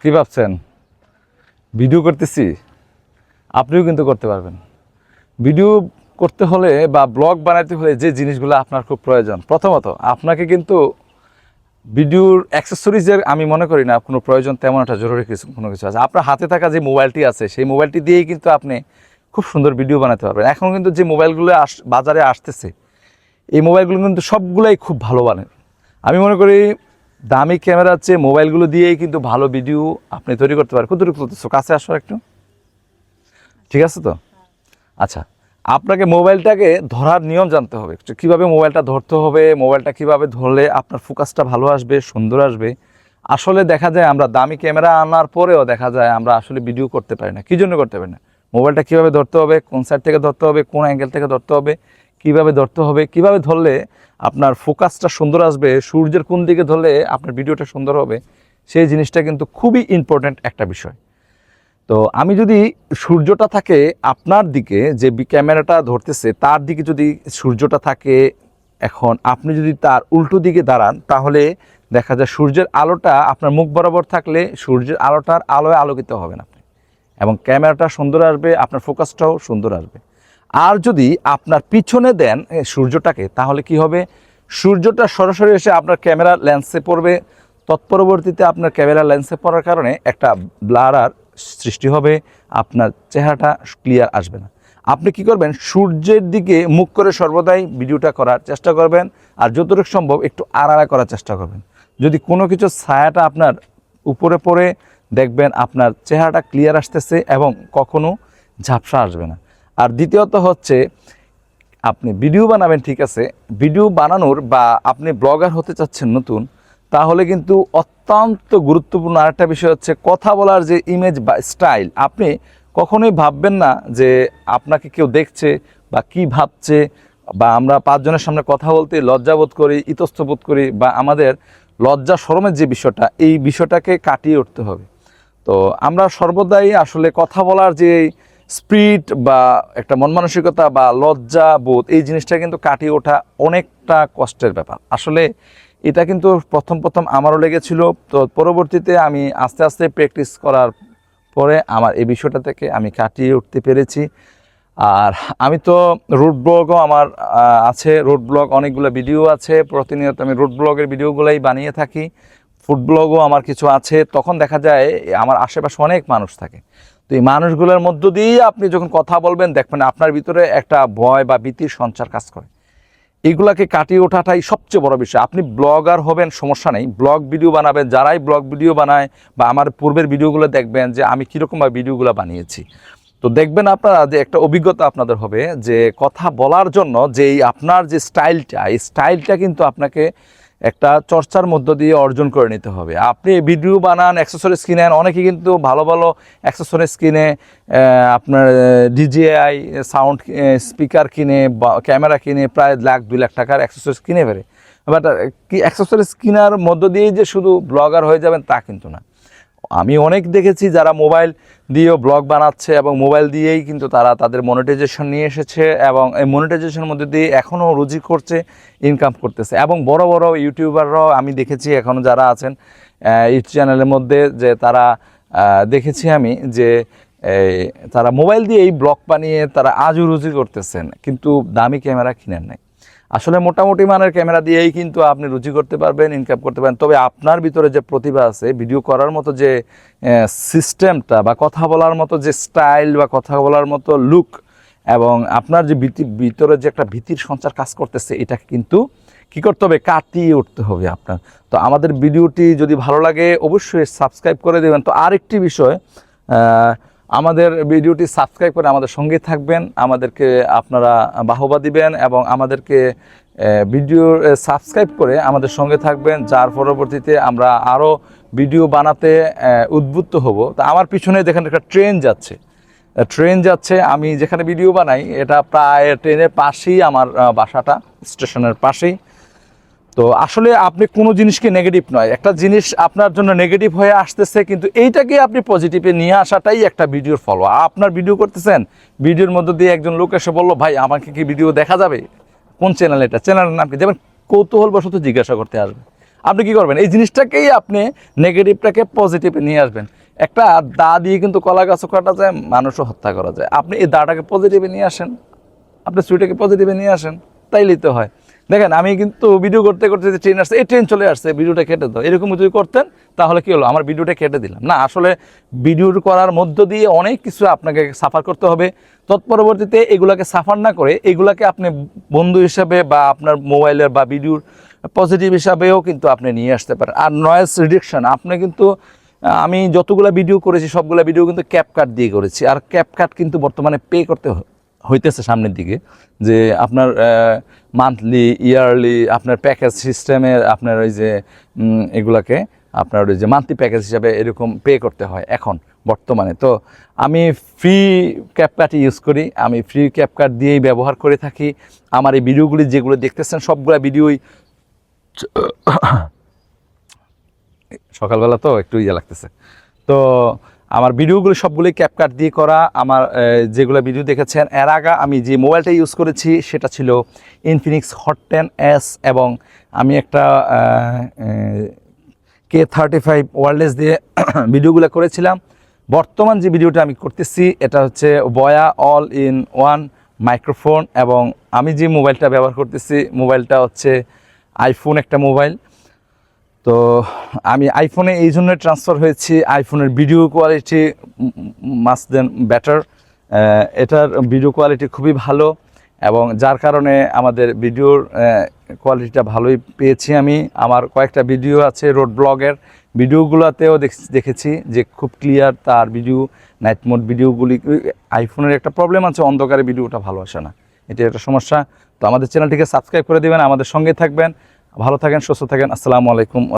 কি ভাবছেন? ভিডিও করতেছি, আপনিও কিন্তু করতে পারবেন। ভিডিও করতে হলে বা ব্লগ বানাতে হলে যে জিনিসগুলো আপনার খুব প্রয়োজন। প্রথমত, আপনাকে কিন্তু ভিডিওর অ্যাক্সেসরিজের আমি মনে করি না, কোনো প্রয়োজন তেমন একটা জরুরি কিছু, কোনো কিছু আছে। আপনার হাতে থাকা যে মোবাইলটি আছে, সেই মোবাইলটি দিয়েই কিন্তু আপনি খুব সুন্দর ভিডিও বানাতে পারবেন। এখন কিন্তু যে মোবাইলগুলো আস, বাজারে আসতেছে, এই মোবাইলগুলো কিন্তু সবগুলাই খুব ভালো বানে আমি মনে করি দামি ক্যামেরার চেয়ে মোবাইলগুলো দিয়েই কিন্তু ভালো ভিডিও আপনি তৈরি করতে পারেন। কতটুকু করতেছো কাছে আসো একটু। ঠিক আছে তো? আচ্ছা আপনাকে মোবাইলটাকে ধরার নিয়ম জানতে হবে। কীভাবে মোবাইলটা ধরতে হবে, মোবাইলটা কীভাবে ধরলে আপনার ফোকাসটা ভালো আসবে, সুন্দর আসবে। আসলে দেখা যায় আমরা দামি ক্যামেরা আনার পরেও দেখা যায় আমরা আসলে ভিডিও করতে পারি না। কী জন্য করতে পারি না? মোবাইলটা কীভাবে ধরতে হবে, কোন সাইড থেকে ধরতে হবে, কোন অ্যাঙ্গেল থেকে ধরতে হবে কীভাবে ধরতে হবে, কীভাবে ধরলে আপনার ফোকাসটা সুন্দর আসবে, সূর্যের কোন দিকে ধরলে আপনার ভিডিওটা সুন্দর হবে, সেই জিনিসটা কিন্তু খুবই ইম্পর্ট্যান্ট একটা বিষয়। তো আমি যদি সূর্যটা থাকে আপনার দিকে, যে ক্যামেরাটা ধরতেছে, তার দিকে যদি সূর্যটা থাকে এখন, আপনি যদি তার উল্টো দিকে দাঁড়ান, তাহলে দেখা যায় সূর্যের আলোটা আপনার মুখ বরাবর থাকলে সূর্যের আলোটার আলোয় আলোকিত হবেন আপনি। এবং ক্যামেরাটা সুন্দর আসবে, আপনার ফোকাসটাও সুন্দর আসবে। আর যদি আপনার পিছনে দেন সূর্যটাকে, তাহলে কি হবে? সূর্যটা সরাসরি এসে আপনার ক্যামেরা লেন্সে পড়বে। তৎপরবর্তীতে আপনার ক্যামেরা লেন্সে পড়ার কারণে একটা ব্লারার সৃষ্টি হবে। আপনার চেহারাটা ক্লিয়ার আসবে না। আপনি কি করবেন? সূর্যের দিকে মুখ করে সর্বদাই ভিডিওটা করার চেষ্টা করবেন আর যতটুকু সম্ভব একটু আড়ালা করার চেষ্টা করবেন। যদি কোনো কিছু ছায়াটা আপনার উপরে পড়ে, দেখবেন আপনার চেহারাটা ক্লিয়ার আসতেছে এবং কখনো ঝাপসা আসবে না। আর দ্বিতীয়ত হচ্ছে, আপনি ভিডিও বানাবেন, ঠিক আছে? ভিডিও বানানোর বা আপনি ব্লগার হতে চাচ্ছেন নতুন, তাহলে কিন্তু অত্যন্ত গুরুত্বপূর্ণ আরেকটা বিষয় হচ্ছে, কথা বলার যে ইমেজ বা স্টাইল আপনি কখনোই ভাববেন না যে আপনাকে কেউ দেখছে বা কি ভাবছে, বা আমরা পাঁচজনের সামনে কথা বলতে লজ্জাবোধ করি, ইতস্তবোধ করি, বা আমাদের লজ্জা শরমের যে বিষয়টা, এই বিষয়টাকে কাটিয়ে উঠতে হবে। তো আমরা সর্বদাই আসলে কথা বলার যে স্পিড বা একটা মন মানসিকতা বা লজ্জা বোধ, এই জিনিসটা কিন্তু কাটিয়ে ওঠা অনেকটা কষ্টের ব্যাপার। আসলে এটা কিন্তু প্রথম প্রথম আমারও লেগেছিল। তো পরবর্তীতে আমি আস্তে আস্তে প্র্যাকটিস করার পরে আমার এই বিষয়টা থেকে আমি কাটিয়ে উঠতে পেরেছি। আর আমি তো রুট ব্লগও আমার আছে, রুট ব্লগ অনেকগুলো ভিডিও আছে। প্রতিনিয়ত আমি রুট ব্লগের ভিডিওগুলোই বানিয়ে থাকি। ফুড ব্লগও আমার কিছু আছে, তখন দেখা যায় আমার আশেপাশে অনেক মানুষ থাকে। তো এই মানুষগুলোর মধ্য দিয়েই আপনি যখন কথা বলবেন, দেখবেন আপনার ভিতরে একটা ভয় বা ভীতির সঞ্চার কাজ করে। এইগুলাকে কাটিয়ে ওঠাটাই সবচেয়ে বড় বিষয়। আপনি ব্লগার হবেন, সমস্যা নেই। ব্লগ ভিডিও বানাবেন, যারাই ব্লগ ভিডিও বানায় বা আমার পূর্বের ভিডিওগুলো দেখবেন যে আমি কীরকমভাবে ভিডিওগুলো বানিয়েছি। তো দেখবেন আপনারা যে একটা অভিজ্ঞতা আপনাদের হবে যে কথা বলার জন্য যে এই আপনার যে স্টাইলটা, এই স্টাইলটা কিন্তু আপনাকে একটা চর্চার মধ্য দিয়ে অর্জন করে নিতে হবে। আপনি ভিডিও বানান অ্যাক্সেসরিজ কিনেন অনেকে কিন্তু ভালো ভালো অ্যাক্সেসরিজ কিনে আপনার ডিজিআই সাউন্ড স্পিকার কিনে বা ক্যামেরা কিনে প্রায় লাখ, দুই লাখ টাকার অ্যাক্সেসরিজ কিনে ফেলে বাট কি অ্যাক্সেসরিজ কেনার মধ্য দিয়েই যে শুধু ব্লগার হয়ে যাবেন তা কিন্তু না। আমি অনেক দেখেছি যারা মোবাইল দিয়েও ব্লগ বানাচ্ছে এবং মোবাইল দিয়েই কিন্তু তারা তাদের মনিটাইজেশন নিয়ে এসেছে এবং এই মনিটাইজেশনের মধ্যে দিয়ে এখনও রুজি করছে ইনকাম করতেছে। এবং বড় বড় ইউটিউবাররাও আমি দেখেছি এখনও যারা আছেন ইউটিউব চ্যানেলের মধ্যে যে তারা দেখেছি আমি যে তারা মোবাইল দিয়ে এই ব্লগ বানিয়ে তারা আজও রুজি করতেছেন। কিন্তু দামি ক্যামেরা কিনেন নাই। আসলে মোটামুটি মানের ক্যামেরা দিয়েই কিন্তু আপনি রুচি করতে পারবেন ইনকাম করতে পারেন তবে আপনার ভিতরে যে প্রতিভা আছে ভিডিও করার মতো যে সিস্টেমটা বা কথা বলার মতো যে স্টাইল বা কথা বলার মতো লুক এবং আপনার যে ভীতি, ভিতরে যে একটা ভীতির সঞ্চার কাজ করতেছে, এটাকে কিন্তু কি করতে হবে? কাটিয়ে উঠতে হবে আপনার। তো আমাদের ভিডিওটি যদি ভালো লাগে, অবশ্যই সাবস্ক্রাইব করে দেবেন। তো আরেকটি বিষয় আমাদের ভিডিওটি সাবস্ক্রাইব করে আমাদের সঙ্গে থাকবেন, আমাদেরকে আপনারা বাহবা দিবেন এবং আমাদেরকে ভিডিও সাবস্ক্রাইব করে আমাদের সঙ্গে থাকবেন। যার পরবর্তীতে আমরা আরও ভিডিও বানাতে উদ্বুদ্ধ হব। তা আমার পিছনে দেখেন একটা ট্রেন যাচ্ছে। ট্রেন যাচ্ছে, আমি যেখানে ভিডিও বানাই, এটা প্রায় ট্রেনের পাশেই আমার বাসাটা স্টেশনের পাশেই। তো আসলে আপনি কোনো জিনিসকে নেগেটিভ নয়। একটা জিনিস আপনার জন্য নেগেটিভ হয়ে আসতেছে, কিন্তু এইটাকে আপনি পজিটিভে নিয়ে আসাটাই একটা ভিডিওর ফলো আপনার ভিডিও করতেছেন ভিডিওর মধ্যে দিয়ে একজন লোক এসে বলল, ভাই, আমাকে কি ভিডিও দেখা যাবে? কোন চ্যানেল এটা? চ্যানেলের নাম কি? যেমন কৌতূহলবশত জিজ্ঞাসা করতে আসবে। আপনি কি করবেন? এই জিনিসটাকেই আপনি নেগেটিভটাকে পজিটিভে নিয়ে আসবেন। একটা দা দিয়ে কিন্তু কলা গাছও কাটা যায়, মানুষও হত্যা করা যায়। আপনি এই দাটাকে পজিটিভে নিয়ে আসেন। আপনি সুইটাকে পজিটিভে নিয়ে আসেন, তাইলেই তো হয়। দেখেন, আমি কিন্তু ভিডিও করতে করতে যে ট্রেন আসছে, এই ট্রেন চলে আসছে ভিডিওটা কেটে দাও। এরকম যদি করতেন, তাহলে কি হলো? আমার ভিডিওটা কেটে দিলাম। না, আসলে ভিডিও করার মধ্য দিয়ে অনেক কিছু আপনাকে সাফার করতে হবে। তৎপরবর্তীতে এগুলাকে সাফার না করে, এগুলাকে আপনি বন্ধু হিসাবে বা আপনার মোবাইলের বা ভিডিওর পজিটিভ হিসাবেও কিন্তু আপনি নিয়ে আসতে পারেন। আর নয়েজ রিডাকশন আপনি কিন্তু আমি যতগুলো ভিডিও করেছি, সবগুলো ভিডিও কিন্তু ক্যাপকাট দিয়ে করেছি। আর ক্যাপকাট কিন্তু বর্তমানে পে করতে হইতেছে সামনের দিকে, যে আপনার মান্থলি ইয়ারলি আপনার প্যাকেজ সিস্টেমের আপনার ওই যে এগুলাকে আপনার ওই যে মান্থলি প্যাকেজ হিসাবে এরকম পে করতে হয় এখন, বর্তমানে। তো আমি ফ্রি ক্যাপকাট ইউজ করি, আমি ফ্রি ক্যাপকাট দিয়েই ব্যবহার করে থাকি। আমার এই ভিডিওগুলি যেগুলো দেখতেছেন, সবগুলো ভিডিওই সকালবেলা তো একটু ইয়ে লাগতেছে। তো আমার ভিডিওগুলো সবগুলোই ক্যাপকাট দিয়ে করা। আমার যেগুলো ভিডিও দেখেছেন, এর আগে আমি যে মোবাইলটা ইউজ করেছি, সেটা ছিল ইনফিনিক্স হট টেন এস এবং আমি একটা কে থার্টি ফাইভ ওয়ারলেস দিয়ে ভিডিওগুলো করেছিলাম। বর্তমান যে ভিডিওটা আমি করতেছি, এটা হচ্ছে বয়া অল ইন ওয়ান মাইক্রোফোন এবং আমি যে মোবাইলটা ব্যবহার করতেছি, মোবাইলটা হচ্ছে আইফোন একটা মোবাইল। তো আমি আইফোনে এই জন্য ট্রান্সফার হয়েছি। আইফোনের video quality much than better এটার ভিডিও কোয়ালিটি খুবই ভালো এবং যার কারণে আমাদের ভিডিওর কোয়ালিটিটা ভালোই পেয়েছি আমি। আমার কয়েকটা ভিডিও আছে রোড ব্লগের ভিডিওগুলোতেও দেখ- দেখেছি যে খুব ক্লিয়ার তার ভিডিও নাইট মোড ভিডিওগুলি আইফোনের একটা প্রবলেম আছে, অন্ধকারে ভিডিওটা ভালো আসে না। এটা একটা সমস্যা। তো আমাদের চ্যানেলটিকে সাবস্ক্রাইব করে দেবেন, আমাদের সঙ্গে থাকবেন। ভালো থাকেন, সুস্থ থাকেন। আসসালামু আলাইকুম।